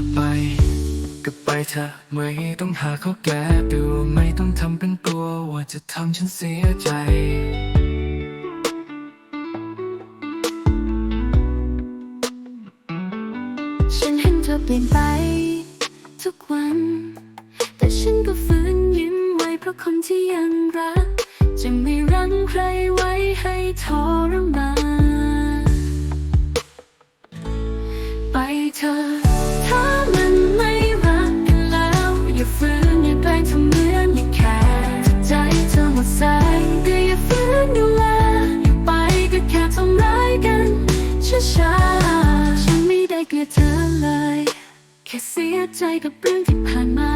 จะไป ก็ไปเถอะไม่ต้องหาเขาแก้ดูไม่ต้องทำเป็นกลัวว่าจะทำฉันเสียใจฉันเห็นเธอเปลี่ยนไป ทุกวัน แต่ฉันก็ฝืนยิ้มไว้เพราะคนที่ยังรัก จะไม่รั้งใครไว้ให้ทรมานไปเธอ ช้าๆฉันไม่ได้เกลียดเธอเลย แค่เสียใจกับเรื่องที่ผ่านมา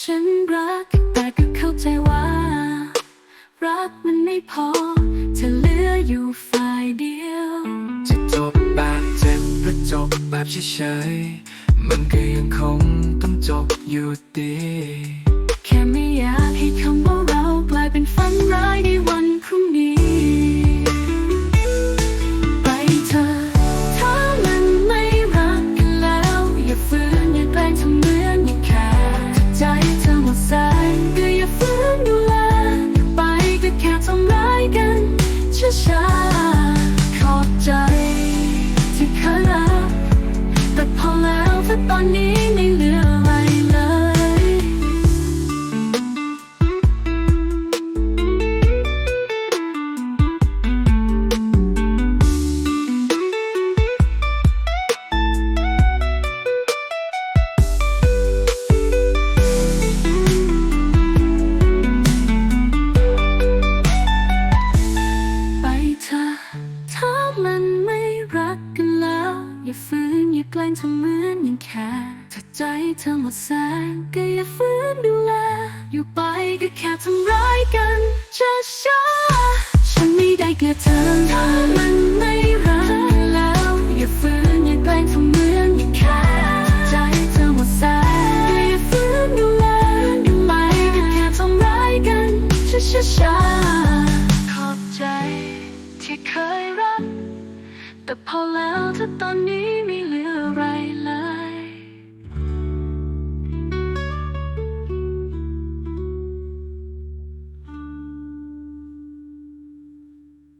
ฉันรักแต่ก็เข้าใจว่า รักมันไม่พอเธอเหลืออยู่ฝ่ายเดียว จะจบแบบเจ็บหรือจบแบบเฉยๆมันก็ยังคงต้องจบอยู่ดี ช้าๆขอบใจที่เคยรักแต่พอแล้วถ้าตอนนี้ รักกันแล้ว อย่าฝืนอย่าแกล้งทำเหมือนยังแค่ถ้าใจเธอหมดแสงก็อย่าฝืนดูแล อยู่ไปก็แค่ทำร้ายกันช้าช้าๆฉันไม่ได้เกลียดเธอ พอแล้วถ้าตอนนี้